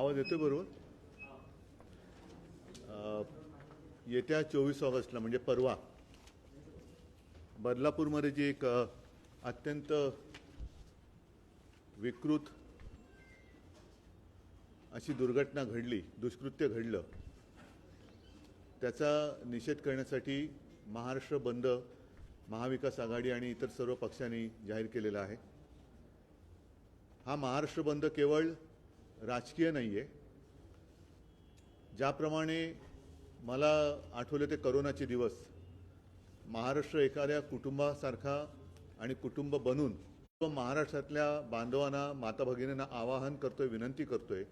आवाज येतोय बरोबर? येत्या चोवीस ऑगस्टला म्हणजे परवा. बदलापूरमध्ये जी एक अत्यंत विकृत अशी दुर्घटना घडली दुष्कृत्य घडलं त्याचा निषेध करण्यासाठी महाराष्ट्र बंद महाविकास आघाडी आणि इतर सर्व पक्षांनी जाहीर केलेला आहे. हा महाराष्ट्र बंद केवळ राजकीय नाही आहे ज्याप्रमाणे मला आठवले ते करोनाचे दिवस महाराष्ट्र एखाद्या कुटुंबासारखा आणि कुटुंब बनून तो महाराष्ट्रातल्या बांधवांना माता भगिनींना आवाहन करतोय विनंती करतोय.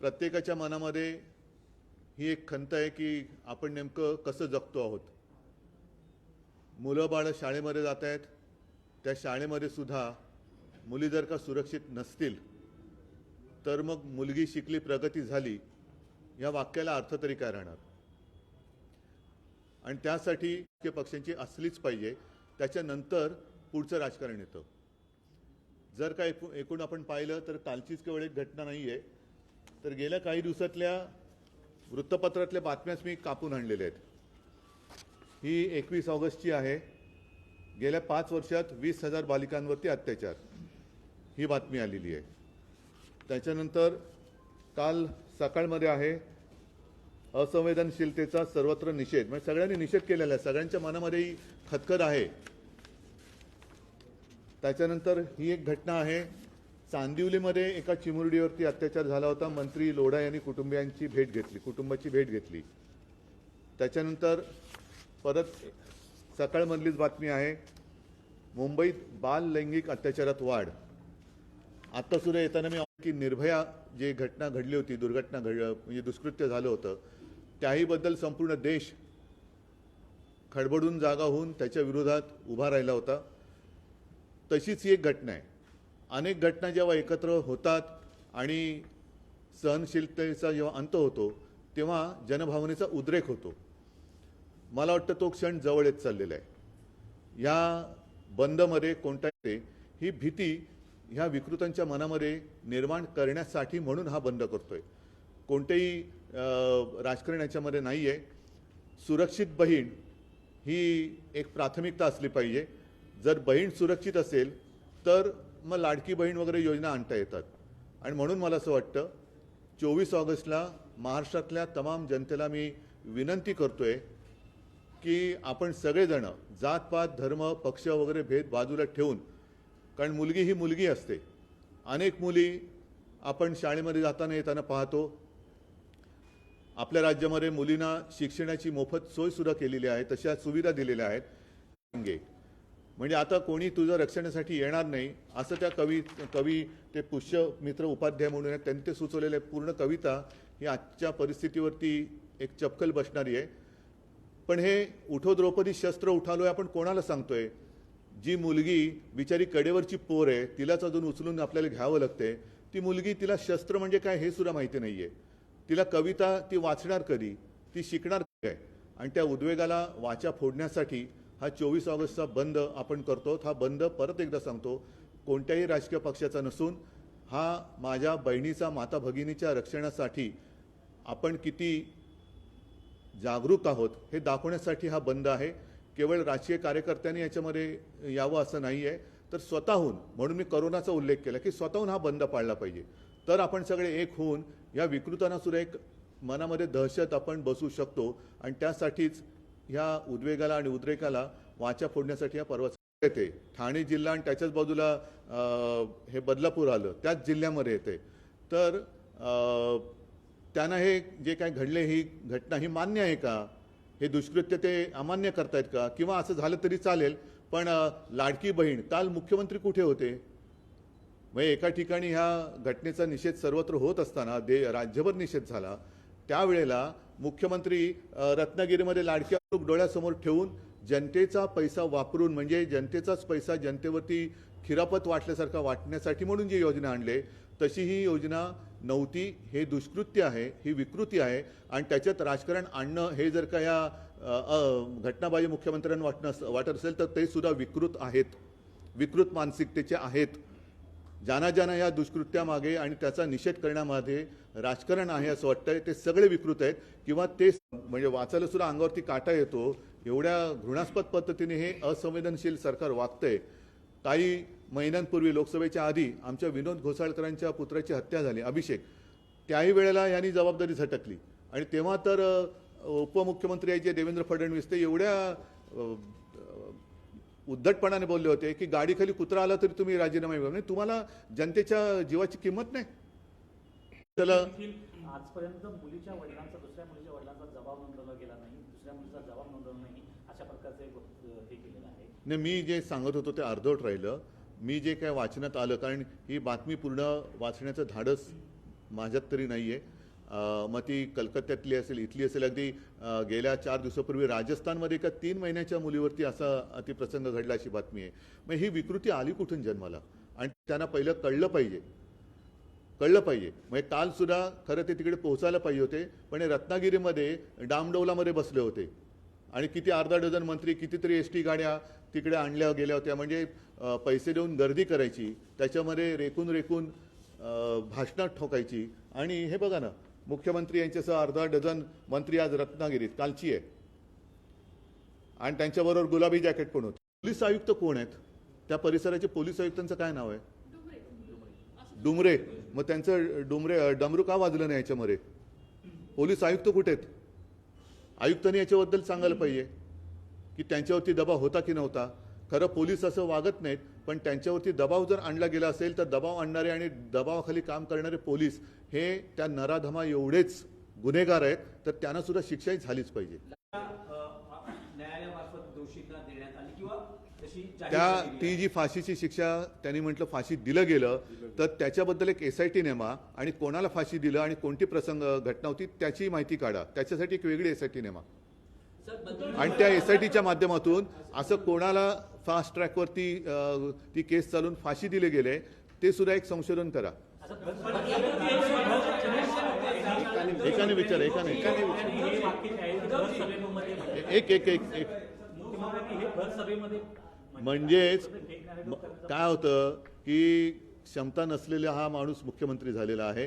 प्रत्येकाच्या मनामध्ये ही एक खंत आहे की आपण नेमकं कसं जगतो आहोत. मुलं बाळं शाळेमध्ये जात आहेत त्या शाळेमध्ये सुद्धा मुली जर का सुरक्षित नसतील तर मग मुलगी शिकली प्रगती झाली या वाक्याला अर्थ तरी काय राहणार? आणि त्यासाठी पक्षांची असलीच पाहिजे. त्याच्यानंतर पुढचं राजकारण येतं. जर का एकू एकूण आपण पाहिलं तर कालचीच केवळ एक घटना नाही आहे तर गेल्या काही दिवसातल्या वृत्तपत्रातल्या बातम्याच मी कापून आणलेल्या आहेत. ही एकवीस ऑगस्टची आहे. गेल्या पाच वर्षात वीस हजार बालिकांवरती अत्याचार. ही बातमी आलेली आहे. त्याच्यानंतर काल सकाळमध्ये आहे असंवेदनशीलतेचा सर्वत्र निषेध. म्हणजे सगळ्यांनी निषेध केलेला आहे. सगळ्यांच्या मनामध्येही खतखत आहे. त्याच्यानंतर ही एक घटना आहे. चांदिवलीमध्ये एका चिमुरडीवरती अत्याचार झाला होता. मंत्री लोढा यांनी कुटुंबियांची भेट घेतली. कुटुंबाची भेट घेतली. त्याच्यानंतर परत सकाळमधलीच बातमी आहे. मुंबईत बाल लैंगिक अत्याचारात वाढ. आत्ता सुद्धा येताना मी की निर्भया जे घटना घडली होती दुर्घटना घड म्हणजे दुष्कृत्य झालं होतं त्याहीबद्दल संपूर्ण देश खडबडून जागा होऊन त्याच्या विरोधात उभा राहिला होता. तशीच ही एक घटना आहे. अनेक घटना जेव्हा एकत्र होतात आणि सहनशीलतेचा जेव्हा अंत होतो तेव्हा जनभावनेचा उद्रेक होतो. मला वाटतं तो क्षण जवळ येत चाललेला आहे. या बंदमध्ये कोणता ही भीती ह्या विकृतांच्या मनामध्ये निर्माण करण्यासाठी म्हणून हा बंद करतोय. कोणतेही राजकारण याच्यामध्ये नाही आहे सुरक्षित बहीण ही एक प्राथमिकता असली पाहिजे. जर बहीण सुरक्षित असेल तर मग लाडकी बहीण वगैरे योजना आणता येतात. आणि म्हणून मला असं वाटतं चोवीस ऑगस्टला महाराष्ट्रातल्या तमाम जनतेला मी विनंती करतोय की आपण सगळेजणं जातपात धर्म पक्ष वगैरे भेद बाजूला ठेवून कारण मुलगी ही मुलगी असते. अनेक मुली आपण शाळेमध्ये जाताना येताना पाहतो. आपल्या राज्यामध्ये मुलींना शिक्षणाची मोफत सोयसुद्धा केलेली आहे तशा सुविधा दिलेल्या आहेत. म्हणजे, म्हणजे आता कोणी तुझं रक्षणासाठी येणार नाही असं त्या कवी कवी ते पुष्यमित्र उपाध्याय म्हणून आहेत, त्यांनी ते सुचवलेले पूर्ण कविता ही आजच्या परिस्थितीवरती एक चपकल बसणारी आहे. पण हे उठो द्रौपदी शस्त्र उठालोय आपण कोणाला सांगतोय? जी मुलगी बिचारी कडेवरची पोर आहे तिलाच अजून उचलून आपल्याला घ्यावं लागते ती मुलगी तिला शस्त्र म्हणजे काय हे सुद्धा माहिती नाही आहे तिला कविता ती वाचणार कधी? ती शिकणार काय? आणि त्या उद्वेगाला वाचा फोडण्यासाठी हा चोवीस ऑगस्टचा बंद आपण करतो. हा बंद परत एकदा सांगतो. कोणत्याही राजकीय पक्षाचा नसून हा माझ्या बहिणीचा माता भगिनीच्या रक्षणासाठी आपण किती जागरूक आहोत हे दाखवण्यासाठी हा बंद आहे. केवळ राजकीय कार्यकर्त्यांनी याच्यामध्ये यावं असं नाही आहे तर स्वतःहून म्हणून मी करोनाचा उल्लेख केला की स्वतःहून हा बंद पाळला पाहिजे. तर आपण सगळे एक होऊन या विकृतांना सुद्धा एक मनामध्ये दहशत आपण बसू शकतो आणि त्यासाठीच ह्या उद्वेगाला आणि उद्रेकाला वाचा फोडण्यासाठी या पर्वाचा येते. ठाणे जिल्हा आणि त्याच्याच बाजूला हे बदलापूर आलं त्याच जिल्ह्यामध्ये येते. तर त्यांना हे जे काय घडले ही घटना ही मान्य आहे का? हे दुष्कृत्य ते अमान्य करतायत का? किंवा असं झालं तरी चालेल पण लाडकी बहीण काल मुख्यमंत्री कुठे होते? म्हणजे एका ठिकाणी ह्या घटनेचा निषेध सर्वत्र होत असताना दे राज्यभर निषेध झाला. त्यावेळेला मुख्यमंत्री रत्नागिरीमध्ये लाडक्या डोळ्यासमोर ठेवून जनतेचा पैसा वापरून म्हणजे जनतेचाच पैसा जनतेवरती खिरापत वाटल्यासारखा वाटण्यासाठी म्हणून जी योजना आणले तशी ही योजना नव्हती. हे दुष्कृत्य आहे ही विकृती आहे आणि त्याच्यात राजकारण आणणं हे जर का या घटनाबाजी मुख्यमंत्र्यांना वाटणं वाटत असेल तर ते सुद्धा विकृत आहेत. विकृत मानसिकतेचे आहेत. ज्यांना ज्यांना या दुष्कृत्यामागे आणि त्याचा निषेध करण्यामध्ये राजकारण आहे असं वाटतंय. ते सगळे विकृत आहेत. किंवा ते म्हणजे वाचायला सुद्धा अंगावरती काटा येतो. एवढ्या घृणास्पद पद्धतीने हे असंवेदनशील सरकार वागतंय. काही महिन्यांपूर्वी लोकसभेच्या आधी आमच्या विनोद घोसाळकरांच्या पुत्राची हत्या झाली अभिषेक. त्याही वेळेला यांनी जबाबदारी झटकली. आणि तेव्हा तर उपमुख्यमंत्री आहे जे देवेंद्र फडणवीस ते एवढ्या उद्धटपणाने बोलले होते की गाडीखाली कुत्रा आला तरी तुम्ही राजीनामा घेऊ म्हणजे तुम्हाला जनतेच्या जीवाची किंमत नाही? चला. आजपर्यंत मुलीच्या वडिलांचा दुसऱ्या मुलीच्या वडिलांचा जबाब नोंदवला गेला नाही. दुसऱ्या मुलीचा जबाब नोंदवला नाही अशा प्रकारचं एक वक्त- हे केलेलं आहे नाही मी जे सांगत होतो ते अर्धवट राहिलं. मी जे काय वाचण्यात आलं कारण ही बातमी पूर्ण वाचण्याचं धाडस माझ्यात तरी नाही आहे मग ती कलकत्त्यातली असेल इथली असेल अगदी गेल्या चार दिवसापूर्वी राजस्थानमध्ये एका तीन महिन्याच्या मुलीवरती असा अतिप्रसंग घडला अशी बातमी आहे. मग ही विकृती आली कुठून जन्माला? आणि त्यांना पहिलं कळलं पाहिजे. कळलं पाहिजे. म्हणजे काल सुद्धा खरं ते तिकडे पोहोचायला पाहिजे होते पण हे रत्नागिरीमध्ये डामडौलामध्ये बसले होते. आणि किती अर्धा डझन मंत्री कितीतरी एस टी गाड्या तिकडे आणल्या गेल्या होत्या. म्हणजे पैसे देऊन गर्दी करायची त्याच्यामध्ये रेकून रेकून भाषणात ठोकायची. आणि हे बघा ना मुख्यमंत्री यांच्यासह अर्धा डझन मंत्री आज रत्नागिरीत कालची आहे. आणि त्यांच्याबरोबर गुलाबी जॅकेट पण होते. पोलीस आयुक्त कोण आहेत? त्या परिसराचे पोलीस आयुक्तांचं काय नाव आहे? डुमरे. मग त्यांचं डुमरे डमरू का वाजलं नाही याच्यामध्ये? पोलीस आयुक्त कुठे आहेत? आयुक्तांनी याच्याबद्दल सांगायला पाहिजे. की त्यांच्यावरती दबाव होता की नव्हता. खरं पोलीस असं वागत नाहीत पण त्यांच्यावरती दबाव जर आणला गेला असेल तर दबाव आणणारे आणि दबावाखाली काम करणारे पोलीस हे त्या नराधमा एवढेच गुन्हेगार आहेत तर त्यांना सुद्धा शिक्षाही झालीच पाहिजे. त्या ती. जी फाशीची शिक्षा त्यांनी म्हटलं फाशी दिलं गेलं तर त्याच्याबद्दल एक एस आय टी नेमा आणि कोणाला फाशी दिलं आणि कोणती प्रसंग घटना होती त्याची माहिती काढा. त्याच्यासाठी एक वेगळी एस आय टी नेमा. आणि त्या एस आय टीच्या माध्यमातून असं कोणाला फास्ट ट्रॅकवरती ती केस चालून फाशी दिले गेले ते सुद्धा एक संशोधन करा. एकाने विचार एकाने. एकाने एक एक एक एक. म्हणजेच काय होतं की क्षमता नसलेला हा माणूस मुख्यमंत्री झालेला आहे.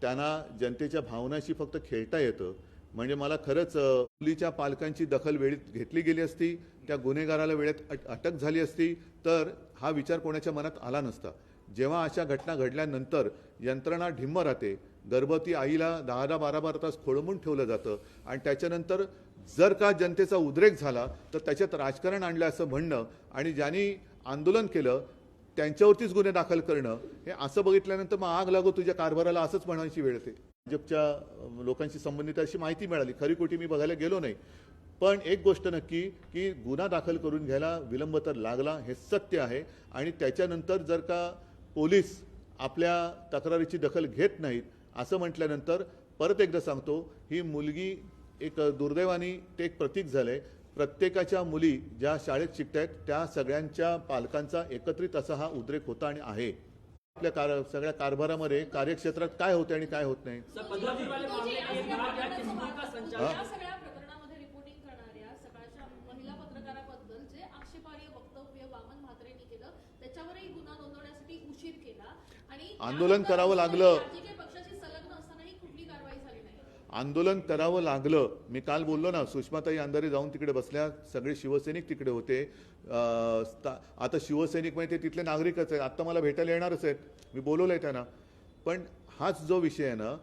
त्यांना जनतेच्या भावनाशी फक्त खेळता येतं. म्हणजे मला खरंच मुलीच्या पालकांची दखल वेळेत घेतली गेली असती त्या गुन्हेगाराला वेळेत अटक झाली असती तर हा विचार कोणाच्या मनात आला नसता. जेव्हा अशा घटना घडल्यानंतर यंत्रणा ढिम्म राहते गर्भवती आईला दहा दहा बारा बारा तास खोळंबून ठेवलं जातं आणि त्याच्यानंतर जर का जनतेचा उद्रेक झाला तर त्याच्यात राजकारण आणलं असं म्हणणं आणि ज्यांनी आंदोलन केलं त्यांच्यावरतीच गुन्हे दाखल करणं हे असं बघितल्यानंतर मग आग लागो तुझ्या कारभाराला असंच म्हणायची वेळ येते. भाजपच्या लोकांशी संबंधित अशी माहिती मिळाली. खरी खोटी मी बघायला गेलो नाही. पण एक गोष्ट नक्की की गुन्हा दाखल करून घ्यायला विलंब तर लागला हे सत्य आहे. आणि त्याच्यानंतर जर का पोलीस आपल्या तक्रारीची दखल घेत नाहीत असं म्हटल्यानंतर परत एकदा सांगतो ही मुलगी एक दुर्दैवानी ते एक प्रतीक झालंय. प्रत्येकाच्या मुली ज्या शाळेत शिकतायत त्या सगळ्यांच्या पालकांचा एकत्रित असा हा उद्रेक होता आणि आहे. आपल्या कार सगळ्या कारभारामध्ये कार्यक्षेत्रात काय होते आणि काय होत नाही? या सगळ्या प्रकरणामध्ये आंदोलन करावं लागलं. मी काल बोललो ना सुषमाताई अंधारे जाऊन तिकडे बसल्या सगळे शिवसैनिक तिकडे होते. आता शिवसैनिक म्हणजे ते तिथले नागरिकच आहेत. आत्ता मला भेटायला येणारच आहेत. मी बोलवलं आहे त्यांना. पण हाच जो विषय आहे ना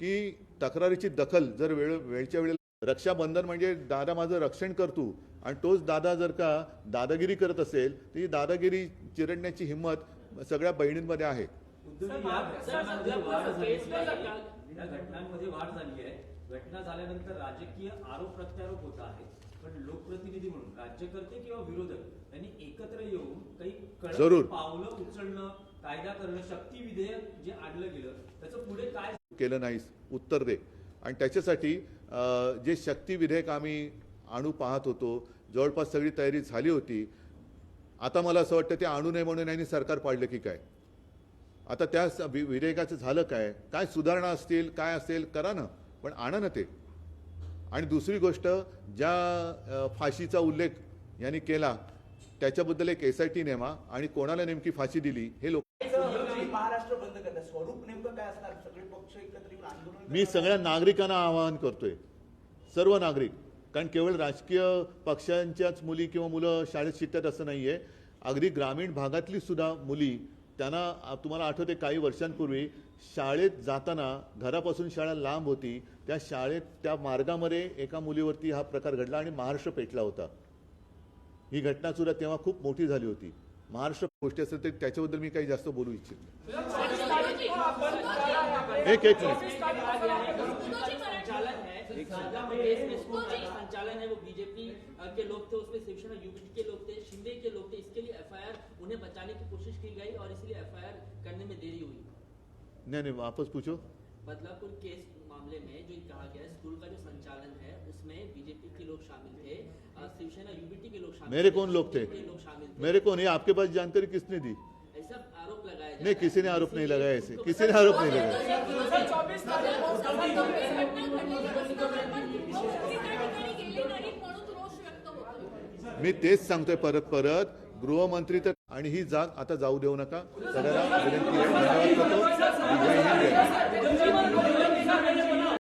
की तक्रारीची दखल जर वेळ वेळच्या वेळेला रक्षाबंधन म्हणजे दादा माझं रक्षण करतो आणि तोच दादा जर का दादागिरी करत असेल तर ही दादागिरी चिरडण्याची हिंमत सगळ्या बहिणींमध्ये आहे. या घटनांमध्ये वाढ झाली आहे. घटना झाल्यानंतर राजकीय आरोप प्रत्यारोप होत आहे पण लोकप्रतिनिधी म्हणून राज्यकर्ते किंवा विरोधक यांनी एकत्र येऊन काही. कडक पावलं उचलणं कायदा करणं शक्ती विधेयक जे आणलं गेलं त्याचं पुढे काय केलं नाहीस उत्तर दे आणि त्याच्यासाठी जे शक्ती विधेयक आम्ही आणू पाहत होतो जवळपास सगळी तयारी झाली होती आता मला असं वाटतं ते आणू नये म्हणून यांनी सरकार पाडलं की काय आता त्या वि- विधेयकाचं झालं काय? काय सुधारणा असतील काय असेल करा ना. पण आणा ना ते. आणि दुसरी गोष्ट ज्या फाशीचा उल्लेख यांनी केला त्याच्याबद्दल एक एस आय टी नेमा आणि कोणाला नेमकी फाशी दिली हे लोक महाराष्ट्र बंद करतात. स्वरूप नेमकं काय असणार? सगळे पक्ष एकत्र येऊन आंदोलन मी? सगळ्या नागरिकांना आवाहन करतोय. सर्व नागरिक. कारण केवळ राजकीय पक्षांच्याच मुली किंवा मुलं शाळेत शिकतात असं नाही आहे अगदी ग्रामीण भागातली सुद्धा मुली त्यांना तुम्हाला आठवते काही वर्षांपूर्वी शाळेत जाताना घरापासून शाळा लांब होती त्या शाळेत त्या मार्गामध्ये एका मुलीवरती हा प्रकार घडला आणि महाराष्ट्र पेटला होता. ही घटना सुद्धा तेव्हा खूप मोठी झाली होती. महाराष्ट्र गोष्टी असेल तर त्याच्याबद्दल मी काही जास्त बोलू इच्छित नाही. एक एक मिनिट. संचालन है है वो बीजेपी के लोग थे उसमें शिवसेना यूपीटी के लोग थे शिंदे के लोग थे इसके लिए एफआईआर उन्हें बचाने की कोशिश की गई और इसलिए एफआईआर करने में देरी हुई नहीं नहीं वापस पूछो बदलापुर केस मामले में जो कहा गया स्कूल का जो संचालन है उसमें बीजेपी के लोग शामिल थे शिवसेना यूपीटी के लोग शामिल मेरे कौन लोग थे? लोग शामिल थे मेरे कौन नहीं आपके पास जानकारी किसने दी ऐसा आरोप लगाया नहीं किसी ने आरोप नहीं लगाया ऐसे किसी ने आरोप नहीं लगाया मी तेच सांगतोय परत परत. गृहमंत्री तर आणि ही जाग आता जाऊ देऊ नका. सगळ्यांना विनंती आहे. धन्यवाद करतो.